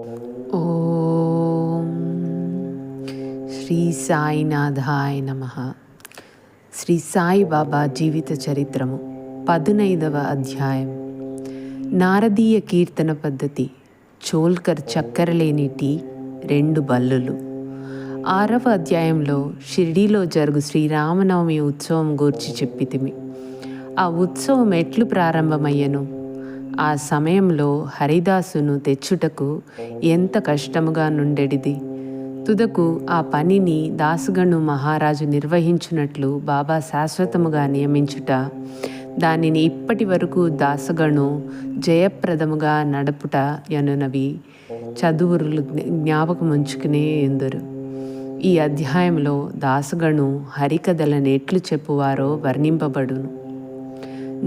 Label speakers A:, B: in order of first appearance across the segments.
A: ఓం శ్రీ సాయినాథాయ నమ. శ్రీ సాయిబాబా జీవిత చరిత్రము పదునైదవ అధ్యాయం. నారదీయ కీర్తన పద్ధతి. చోల్కర్ చక్కెరలేని టీ రెండు బల్లులు. ఆరవ అధ్యాయంలో షిరిడీలో జరుగు శ్రీరామనవమి ఉత్సవం గూర్చి చెప్పితిమి. ఆ ఉత్సవం ఎట్లు ప్రారంభమయ్యను? ఆ సమయంలో హరిదాసును తెచ్చుటకు ఎంత కష్టముగా నుండెడిది. తుదకు ఆ పనిని దాసుగణు మహారాజు నిర్వహించున్నట్లు బాబా శాశ్వతముగా నియమించుట దానిని ఇప్పటి వరకు దాసగణు జయప్రదముగా నడుపుట యనునవి చదువురులు జ్ఞాపకముంచుకునే ఎందరు. ఈ అధ్యాయంలో దాసగణు హరికథలను ఎట్లు చెప్పువారో వర్ణింపబడును.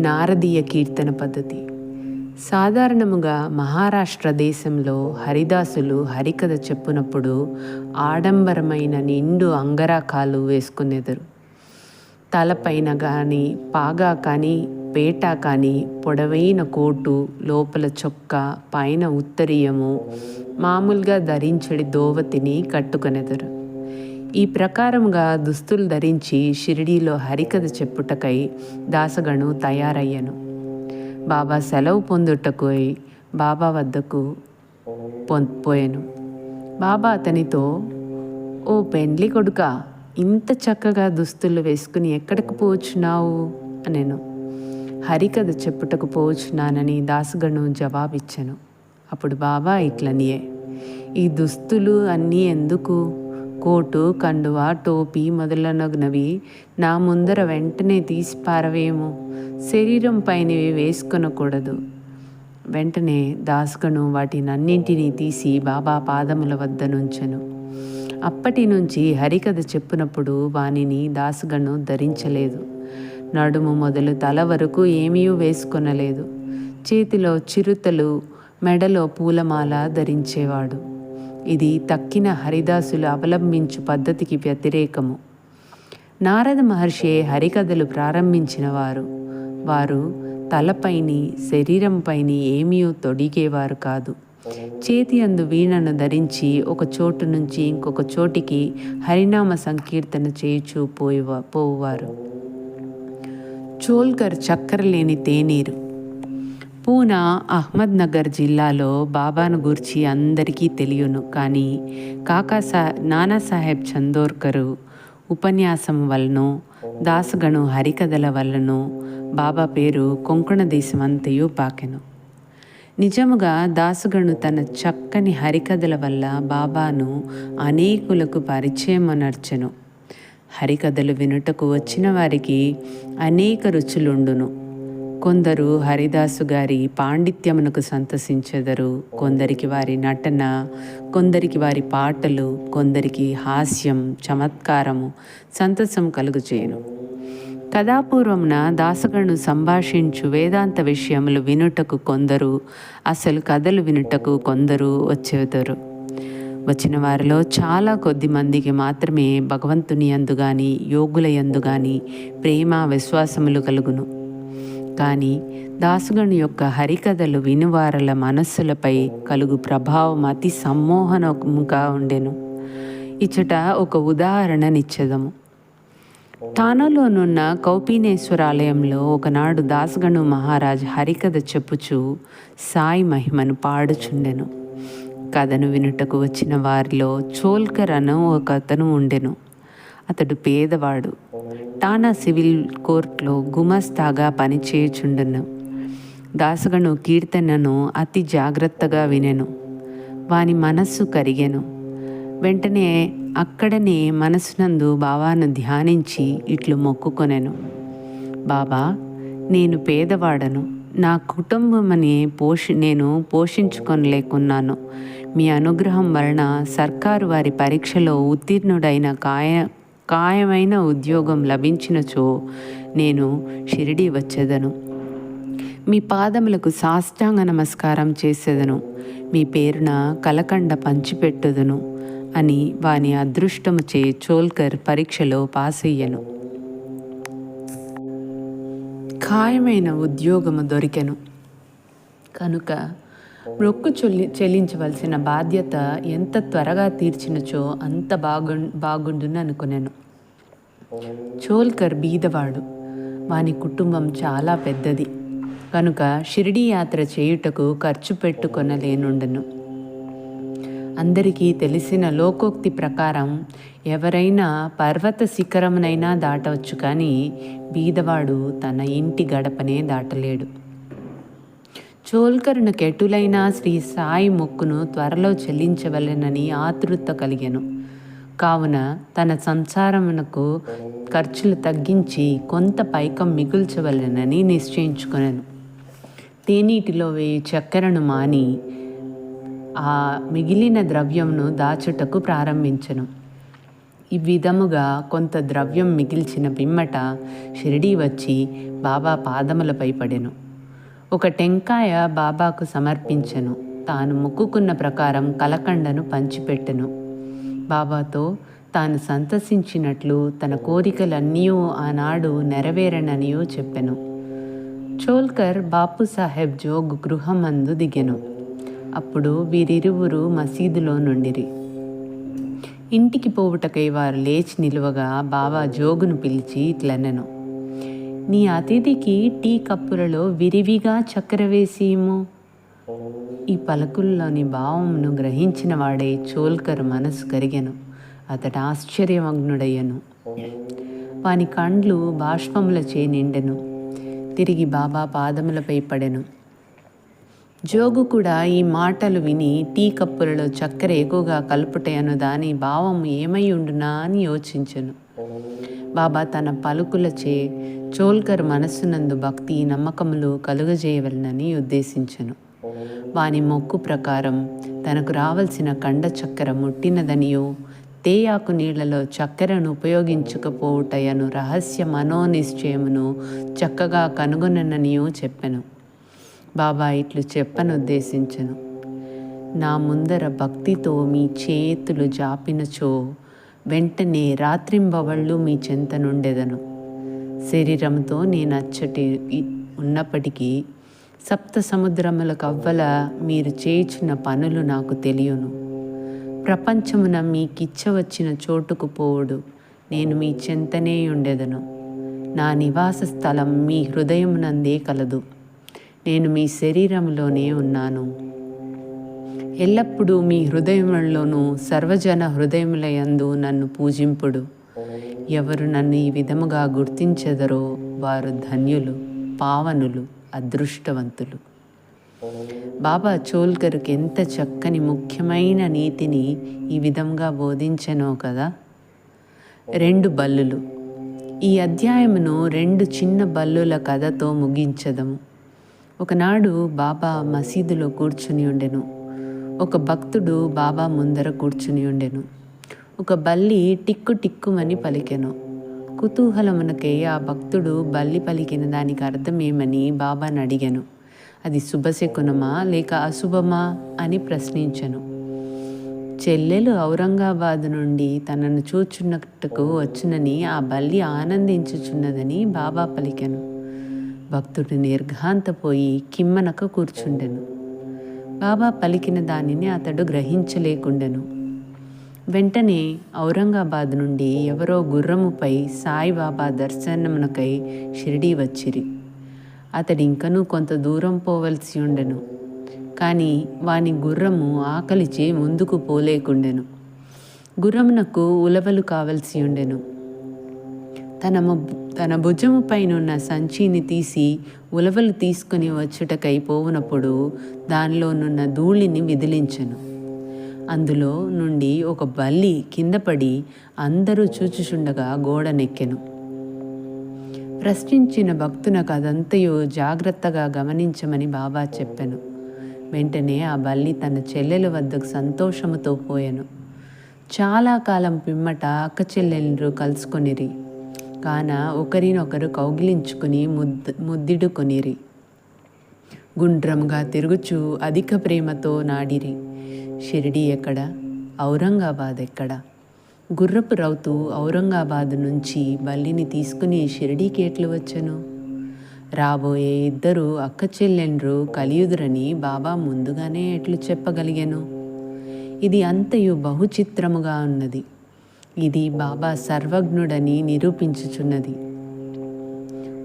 A: నారదీయ కీర్తన పద్ధతి. సాధారణముగా మహారాష్ట్ర దేశంలో హరిదాసులు హరికథ చెప్పునప్పుడు ఆడంబరమైన నిండు అంగరాకాలు వేసుకునేదరు. తలపైన కానీ పాగా కానీ పేట కానీ పొడవైన కోటు లోపల చొక్క పైన ఉత్తరీయము మామూలుగా ధరించడి దోవతిని కట్టుకునేదరు. ఈ ప్రకారముగా దుస్తులు ధరించి షిరిడీలో హరికథ చెప్పుటకై దాసగణు తయారయ్యను. బాబా సెలవు పొందుటకు బాబా వద్దకు పోయాను. బాబా అతనితో ఓ పెండ్లి కొడుక ఇంత చక్కగా దుస్తులు వేసుకుని ఎక్కడికి పోచున్నావు? అనేను. హరికథ చెప్పుటకు పోచున్నానని దాసుగను జవాబిచ్చాను. అప్పుడు బాబా ఇట్లనియే ఈ దుస్తులు అన్నీ ఎందుకు? కోటు కండువ టోపీ మొదలనగునవి నా ముందర వెంటనే తీసి పారవేము శరీరం పైనవి వేసుకొనకూడదు. వెంటనే దాసుకను వాటినన్నింటినీ తీసి బాబా పాదముల వద్ద నుంచెను. అప్పటి నుంచి హరికథ చెప్పినప్పుడు వానిని దాసుగను ధరించలేదు. నడుము మొదలు తల వరకు ఏమీ వేసుకొనలేదు. చేతిలో చిరుతలు మెడలో పూలమాల ధరించేవాడు. ఇది తక్కిన హరిదాసులు అవలంబించు పద్ధతికి వ్యతిరేకము. నారద మహర్షి హరికథలు ప్రారంభించిన వారు. వారు తలపైని శరీరంపైని ఏమీ తొడిగేవారు కాదు. చేతి అందు వీణను ధరించి ఒక చోటు నుంచి ఇంకొక చోటికి హరినామ సంకీర్తన చేయుచూ పోయి పోవారు చోల్కర్ చక్కెర లేని తేనీరు. పూనా అహ్మద్నగర్ జిల్లాలో బాబాను గురించి అందరికీ తెలియను. కానీ కాకా సా నానాసాహెబ్ చందోర్కరు ఉపన్యాసం వలన దాసగణు హరికథల వలన బాబా పేరు కొంకణ దేశం అంతయు పాకెను. నిజముగా దాసుగణు తన చక్కని హరికథల వల్ల బాబాను అనేకులకు పరిచయమనర్చెను హరికథలు వినుటకు వచ్చిన వారికి అనేక రుచులుండును. కొందరు హరిదాసు గారి పాండిత్యమునకు సంతసించెదరు. కొందరికి వారి నటన కొందరికి వారి పాటలు కొందరికి హాస్యం చమత్కారము సంతసం కలుగుచేయను. కథాపూర్వమున దాసగను సంభాషించు వేదాంత విషయములు వినుటకు కొందరు అసలు కథలు వినుటకు కొందరు వచ్చేదరు. వచ్చిన వారిలో చాలా కొద్ది మందికి మాత్రమే భగవంతుని యందు కానీ యోగుల యందు కానీ ప్రేమ విశ్వాసములు కలుగును. కానీ దాసుగణి యొక్క హరికథలు వినువారల మనస్సులపై కలుగు ప్రభావం అతి సమ్మోహనముగా ఉండెను. ఇచ్చట ఒక ఉదాహరణనిచ్చేదము. తానలోనున్న కౌపీనేశ్వరాలయంలో ఒకనాడు దాసగణు మహారాజ్ హరికథ చెప్పుచు సాయి మహిమను పాడుచుండెను. కథను వినుటకు వచ్చిన వారిలో చోల్కర్ అను ఒక అతను ఉండెను. అతడు పేదవాడు. తానా సివిల్ కోర్టులో గుమస్తాగా పనిచేయుచుండెను. దాసగను కీర్తనను అతి జాగ్రత్తగా వినెను. వాని మనస్సు కరిగెను. వెంటనే అక్కడనే మనసునందు బాబాను ధ్యానించి ఇట్లు మొక్కుకొనెను. బాబా నేను పేదవాడను. నా కుటుంబమని పోషి నేను పోషించుకొనలేకున్నాను. మీ అనుగ్రహం వలన సర్కారు వారి పరీక్షలో ఉత్తీర్ణుడైన కాయ ఖాయమైన ఉద్యోగం లభించినచో నేను షిరిడి వచ్చేదను. మీ పాదములకు సాష్టాంగ నమస్కారం చేసేదను. మీ పేరున కలకండ పంచిపెట్టుదును అని వాని అదృష్టము చే చోల్కర్ పరీక్షలో పాస్ అయ్యను ఖాయమైన ఉద్యోగము దొరికెను. కనుక మొక్కు చెల్లి చెల్లించవలసిన బాధ్యత ఎంత త్వరగా తీర్చినచో అంత బాగు బాగుండును అనుకున్నాను చోల్కర్ బీదవాడు. వాని కుటుంబం చాలా పెద్దది. కనుక షిరిడీ యాత్ర చేయుటకు ఖర్చు పెట్టుకొనలేనుండను. అందరికీ తెలిసిన లోకోక్తి ప్రకారం ఎవరైనా పర్వత శిఖరమునైనా దాటవచ్చు కానీ బీదవాడు తన ఇంటి గడపనే దాటలేడు. చోల్కరును కెటులైన శ్రీ సాయి మొక్కును త్వరలో చెల్లించవలెనని ఆతృత కలిగాను. కావున తన సంసారమునకు ఖర్చులు తగ్గించి కొంత పైకం మిగుల్చవలెనని నిశ్చయించుకున్నాను తేనీటిలో వేయి చక్కెరను మాని ఆ మిగిలిన ద్రవ్యంను దాచుటకు ప్రారంభించను. ఈ విధముగా కొంత ద్రవ్యం మిగిల్చిన పిమ్మట షిరిడీ వచ్చి బాబా పాదములపై పడెను. ఒక టెంకాయ బాబాకు సమర్పించెను. తాను మొక్కుకున్న ప్రకారం కలకండను పంచిపెట్టెను. బాబాతో తాను సంతసించినట్లు తన కోరికలన్నీ ఆనాడు నెరవేరననియో చెప్పెను. చోల్కర్ బాపు సాహెబ్ జోగ్ గృహమందు దిగెను. అప్పుడు వీరిరువురు మసీదులో నుండిరి. ఇంటికి పోవుటకై వారు లేచి నిలువగా బాబా జోగును పిలిచి ఇట్లనెను. నీ అతిథికి టీ కప్పులలో విరివిగా చక్కెర వేసిము. ఈ పలుకుల్లోని భావమును గ్రహించిన వాడే చోల్కర్ మనసు కరిగెను. అతడు ఆశ్చర్యమగ్నుడయ్యను. వాని కండ్లు బాష్పములచే నిండెను. తిరిగి బాబా పాదములపై పడెను. జోగు కూడా ఈ మాటలు విని టీ కప్పులలో చక్కెర ఎక్కువగా కలుపుటయను దాని భావం ఏమై ఉండునా అని యోచించెను. బాబా తన పలుకులచే చోల్కర్ మనస్సునందు భక్తి నమ్మకములు కలుగజేయవలనని ఉద్దేశించెను. వాని మొక్కు ప్రకారం తనకు రావలసిన కండ చక్కెర ముట్టినదనియో తేయాకు నీళ్ళలో చక్కెరను ఉపయోగించకపోవుటయను రహస్య మనోనిశ్చయమును చక్కగా కనుగొనననియో చెప్పెను. బాబా ఇట్లు చెప్పనుద్దేశించను నా ముందర భక్తితో మీ చేతులు జాపినచో వెంటనే రాత్రింబవళ్ళు మీ చెంత నుండెదను. శరీరంతో నేను అచ్చటి ఉన్నప్పటికీ సప్త సముద్రముల కవ్వల మీరు చేయుచున్న పనులు నాకు తెలియను. ప్రపంచమున మీకిచ్చవచ్చిన చోటుకు పోవుడు. నేను మీ చెంతనే ఉండెదను. నా నివాస స్థలం మీ హృదయమునందే కలదు. నేను మీ శరీరంలోనే ఉన్నాను. ఎల్లప్పుడూ మీ హృదయములలోనూ సర్వజన హృదయములయందు నన్ను పూజింపుడు. ఎవరు నన్ను ఈ విధముగా గుర్తించెదరో వారు ధన్యులు పావనులు అదృష్టవంతులు. బాబా చోల్కర్కి ఎంత చక్కని ముఖ్యమైన నీతిని ఈ విధంగా బోధించనో కదా. రెండు బల్లులు. ఈ అధ్యాయమును రెండు చిన్న బల్లుల కథతో ముగించదము. ఒకనాడు బాబా మసీదులో కూర్చుని ఉండెను. ఒక భక్తుడు బాబా ముందర కూర్చుని ఉండెను. ఒక బల్లి టిక్కు టిక్కుమని పలికెను. కుతూహలమునకే ఆ భక్తుడు బల్లి పలికిన దానికి అర్థమేమని బాబాని అడిగాను. అది శుభశకునమా లేక అశుభమా అని ప్రశ్నించను. చెల్లెలు ఔరంగాబాద్ నుండి తనను చూచున్నట్టుకు వచ్చునని ఆ బల్లి ఆనందించుచున్నదని బాబా పలికెను. భక్తుడు నిర్ఘాంతపోయి కిమ్మనక కూర్చుండెను. బాబా పలికిన దానిని అతడు గ్రహించలేకుండెను. వెంటనే ఔరంగాబాద్ నుండి ఎవరో గుర్రముపై సాయిబాబా దర్శనమునకై షిరిడీ వచ్చిరి. అతడి ఇంకనూ కొంత దూరం పోవలసి ఉండెను. కానీ వాని గుర్రము ఆకలిచే ముందుకు పోలేకుండెను. గుర్రమునకు ఉలవలు కావలసి ఉండెను. తన తన భుజము పైనున్న సంచిని తీసి ఉలవలు తీసుకుని వచ్చుటకై పోవునప్పుడు దానిలోనున్న ధూళిని విదిలించెను. అందులో నుండి ఒక బల్లి కింద పడి అందరూ చూచుచుండగా గోడనెక్కెను ప్రశ్నించిన భక్తునకు కదంతయో జాగ్రత్తగా గమనించమని బాబా చెప్పాను. వెంటనే ఆ బల్లి తన చెల్లెల వద్దకు సంతోషముతో పోయాను. చాలా కాలం పిమ్మట అక్క చెల్లెలు కలుసుకొనిరి. కాన ఒకరినొకరు కౌగిలించుకుని ముద్ద ముద్దిడుకొనిరి. గుండ్రంగా తిరుగుచూ అధిక ప్రేమతో నాడిరి. షిరిడి ఎక్కడ? ఔరంగాబాద్ ఎక్కడ? గుర్రపు రౌతు ఔరంగాబాద్ నుంచి బల్లిని తీసుకుని షిరిడీకి ఎట్లు వచ్చాను? రాబోయే ఇద్దరు అక్క చెల్లెండ్రు కలియుదురని బాబా ముందుగానే ఎట్లు చెప్పగలిగాను? ఇది అంతయు బహుచిత్రముగా ఉన్నది. ఇది బాబా సర్వజ్ఞుడని నిరూపించుచున్నది.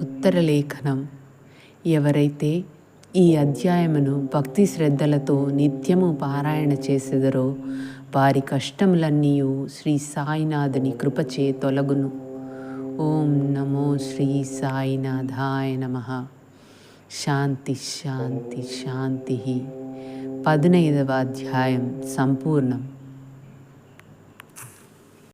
A: ఉత్తర లేఖనం ఎవరైతే ఈ అధ్యాయమును భక్తి శ్రద్ధలతో నిత్యము పారాయణ చేసెదరో వారి కష్టములన్నీ శ్రీ సాయినాథుని కృపచే తొలగును. ఓం నమో శ్రీ సాయినాథాయ నమ. శాంతి శాంతి శాంతి. పదునైదవ అధ్యాయం సంపూర్ణం.